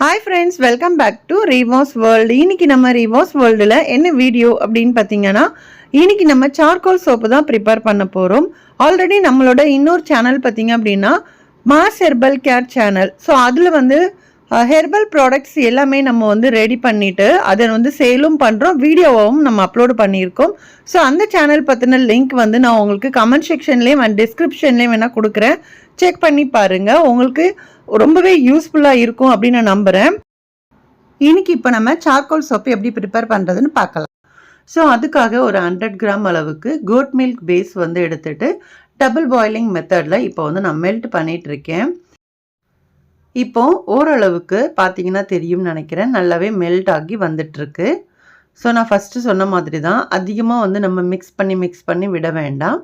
Hi friends welcome back to Rivas world இன்னைக்கு நம்ம ரிவாஸ் வேர்ல்டில் என்ன வீடியோ அப்படின்னு பார்த்தீங்கன்னா இன்னைக்கு நம்ம சார்கோல் சோப்பு தான் ப்ரிப்பேர் பண்ண போகிறோம் ஆல்ரெடி நம்மளோட இன்னொரு சேனல் பார்த்தீங்க அப்படின்னா mass herbal care channel so அதில் வந்து ஹெர்பல் ப்ராடக்ட்ஸ் எல்லாமே நம்ம வந்து ரெடி பண்ணிவிட்டு அதை வந்து சேலும் பண்ணுறோம் வீடியோவும் நம்ம அப்லோடு பண்ணியிருக்கோம். ஸோ அந்த சேனல் பற்றின லிங்க் வந்து நான் உங்களுக்கு கமெண்ட் செக்ஷன்லேயும் அண்ட் டிஸ்கிரிப்ஷன்லேயும் வேணால் கொடுக்குறேன். செக் பண்ணி பாருங்கள் உங்களுக்கு ரொம்பவே யூஸ்ஃபுல்லாக இருக்கும் அப்படின்னு நான் நம்புகிறேன் இன்னைக்கு இப்போ நம்ம சார்கோல் சோப்பு எப்படி ப்ரிப்பேர் பண்ணுறதுன்னு பார்க்கலாம். ஸோ அதுக்காக ஒரு ஹண்ட்ரட் கிராம் அளவுக்கு கோட் மில்க் பேஸ் வந்து எடுத்துகிட்டு டபுள் பாயிலிங் மெத்தடில் இப்போ வந்து நான் மெல்ட் பண்ணிகிட்ருக்கேன் இப்போ ஓரளவுக்கு பார்த்தீங்கன்னா தெரியும்னு நினைக்கிறேன். நல்லாவே மெல்ட் ஆகி வந்துட்டுருக்கு. ஸோ நான் ஃபஸ்ட்டு சொன்ன மாதிரி தான் அதிகமாக வந்து நம்ம மிக்ஸ் பண்ணி மிக்ஸ் பண்ணி விட வேண்டாம்.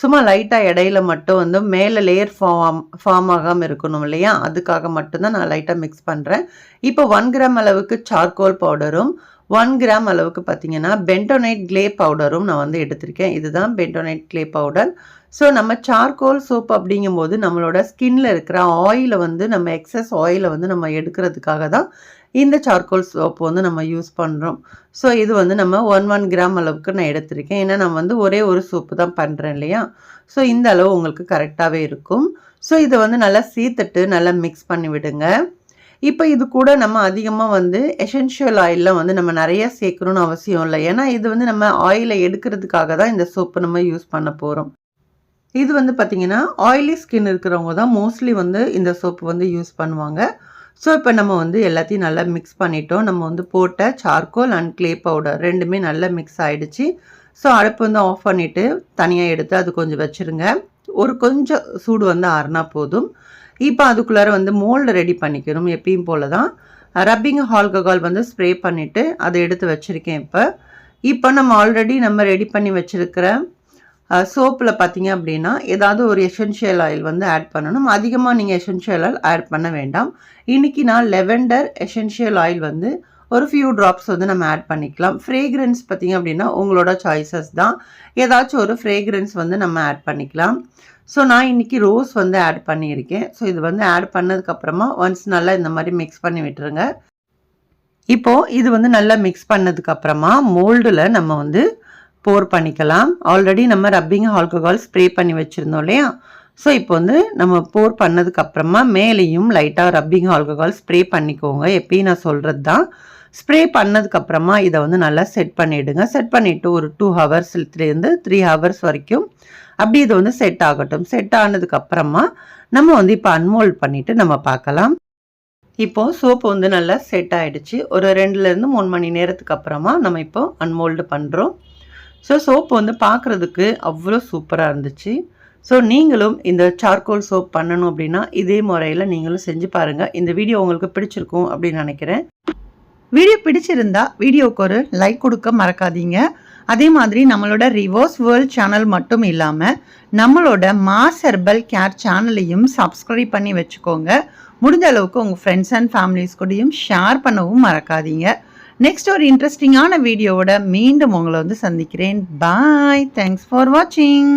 சும்மா லைட்டாக இடையில மட்டும் வந்து மேலே லேயர் ஃபார்ம் ஃபார்ம் ஆகாமல் இருக்கணும் இல்லையா? அதுக்காக மட்டும்தான் நான் லைட்டாக மிக்ஸ் பண்ணுறேன் இப்போ ஒன் கிராம் அளவுக்கு சார்கோல் பவுடரும் ஒன் கிராம் அளவுக்கு பார்த்தீங்கன்னா பென்டோனைட் க்ளே பவுடரும் நான் வந்து எடுத்திருக்கேன். இதுதான் பென்டோனைட் க்ளே பவுடர் ஸோ நம்ம சார்கோல் சோப் அப்படிங்கும்போது நம்மளோட ஸ்கின்ல இருக்கிற ஆயிலை வந்து நம்ம எக்ஸஸ் ஆயிலை வந்து நம்ம எடுக்கிறதுக்காக தான் இந்த சார்கோல் சோப் வந்து நம்ம யூஸ் பண்ணுறோம் ஸோ இது வந்து நம்ம ஒன் ஒன் கிராம் அளவுக்கு நான் எடுத்திருக்கேன். ஏன்னா நான் வந்து ஒரே ஒரு சோப்பு தான் பண்ணுறேன் இல்லையா? ஸோ இந்த அளவு உங்களுக்கு கரெக்டாகவே இருக்கும். ஸோ இதை வந்து நல்லா சீத்துட்டு நல்லா மிக்ஸ் பண்ணி விடுங்க இப்போ இது கூட நம்ம அதிகமாக வந்து எசென்ஷியல் ஆயிலெலாம் வந்து நம்ம நிறைய சேர்க்கணும்னு அவசியம் இல்லை. ஏன்னா இது வந்து நம்ம ஆயிலை எடுக்கிறதுக்காக தான் இந்த சோப்பு நம்ம யூஸ் பண்ண போகிறோம் இது வந்து பார்த்திங்கன்னா ஆயிலி ஸ்கின் இருக்கிறவங்க தான் மோஸ்ட்லி வந்து இந்த சோப்பு வந்து யூஸ் பண்ணுவாங்க. ஸோ இப்போ நம்ம வந்து எல்லாத்தையும் நல்லா மிக்ஸ் பண்ணிட்டோம். நம்ம வந்து போட்ட சார்கோல் அண்ட் க்ளே பவுடர் ரெண்டுமே நல்லா மிக்ஸ் ஆகிடுச்சு ஸோ அடுப்பு வந்து ஆஃப் பண்ணிவிட்டு தனியாக எடுத்து அது கொஞ்சம் வச்சுருங்க. ஒரு கொஞ்சம் சூடு வந்து ஆறுனா போதும். இப்போ அதுக்குள்ளார வந்து மோல்டு ரெடி பண்ணிக்கணும் எப்பயும் போல தான் ரப்பிங் ஆல்கஹால் வந்து ஸ்ப்ரே பண்ணிவிட்டு அதை எடுத்து வச்சுருக்கேன் இப்போ. இப்போ நம்ம ஆல்ரெடி நம்ம ரெடி பண்ணி வச்சுருக்கிற சோப்பில் பார்த்தீங்க அப்படின்னா ஏதாவது ஒரு எசென்ஷியல் ஆயில் வந்து ஆட் பண்ணணும். அதிகமாக நீங்கள் எசென்ஷியல் ஆயில் ஆட் பண்ண வேண்டாம். இன்றைக்கி நான் லெவெண்டர் எசென்ஷியல் ஆயில் வந்து ஒரு ஃபியூ ட்ராப்ஸ் வந்து நம்ம ஆட் பண்ணிக்கலாம். ஃப்ரேக்ரன்ஸ் பார்த்திங்க அப்படின்னா உங்களோட சாய்ஸஸ் தான். ஏதாச்சும் ஒரு ஃப்ரேக்ரன்ஸ் வந்து நம்ம ஆட் பண்ணிக்கலாம். ஸோ நான் இன்றைக்கி ரோஸ் வந்து ஆட் பண்ணியிருக்கேன். ஸோ இது வந்து ஆட் பண்ணதுக்கப்புறமா ஒன்ஸ் நல்லா இந்த மாதிரி மிக்ஸ் பண்ணி விட்டுருங்க. இப்போது இது வந்து நல்லா மிக்ஸ் பண்ணதுக்கப்புறமா மோல்டில் நம்ம வந்து போர் பண்ணிக்கலாம். ஆல்ரெடி நம்ம ரப்பிங் ஆல்கஹால் ஸ்ப்ரே பண்ணி வச்சுருந்தோம் இல்லையா? ஸோ இப்போ வந்து நம்ம போர் பண்ணதுக்கப்புறமா மேலேயும் லைட்டாக ரப்பிங் ஆல்கஹால் ஸ்ப்ரே பண்ணிக்கோங்க. எப்பயும் நான் சொல்கிறது தான் ஸ்ப்ரே பண்ணதுக்கப்புறமா இதை வந்து நல்லா செட் பண்ணிவிடுங்க செட் பண்ணிவிட்டு ஒரு டூ ஹவர்ஸ்லேருந்து த்ரீ ஹவர்ஸ் வரைக்கும் அப்படி இது வந்து செட் ஆகட்டும். செட் ஆனதுக்கப்புறமா நம்ம வந்து இப்போ அன்மோல்ட் பண்ணிவிட்டு நம்ம பார்க்கலாம். இப்போது சோப்பு வந்து நல்லா செட் ஆகிடுச்சு ஒரு ரெண்டுலேருந்து மூணு மணி நேரத்துக்கு அப்புறமா நம்ம இப்போ அன்மோல்டு பண்ணுறோம் ஸோ சோப்பு வந்து பார்க்குறதுக்கு அவ்வளோ சூப்பராக இருந்துச்சு. ஸோ நீங்களும் இந்த சார்கோல் சோப் பண்ணணும் அப்படின்னா இதே முறையில் நீங்களும் செஞ்சு பாருங்கள் இந்த வீடியோ உங்களுக்கு பிடிச்சிருக்கும் அப்படின்னு நினைக்கிறேன். வீடியோ பிடிச்சிருந்தா வீடியோவுக்கு ஒரு லைக் கொடுக்க மறக்காதீங்க. அதே மாதிரி நம்மளோட ரிவர்ஸ் வேர்ல்ட் சேனல் மட்டும் இல்லாமல் நம்மளோட மாஸ் ஹெர்பல் கேர் சேனலையும் சப்ஸ்கிரைப் பண்ணி வச்சுக்கோங்க. முடிஞ்ச அளவுக்கு உங்கள் ஃப்ரெண்ட்ஸ் அண்ட் ஃபேமிலிஸ் கூடயும் ஷேர் பண்ணவும் மறக்காதீங்க. நெக்ஸ்ட் ஒரு இன்ட்ரெஸ்டிங்கான வீடியோவோட மீண்டும் உங்களை வந்து சந்திக்கிறேன். பாய் தேங்க்ஸ் ஃபார் வாட்சிங்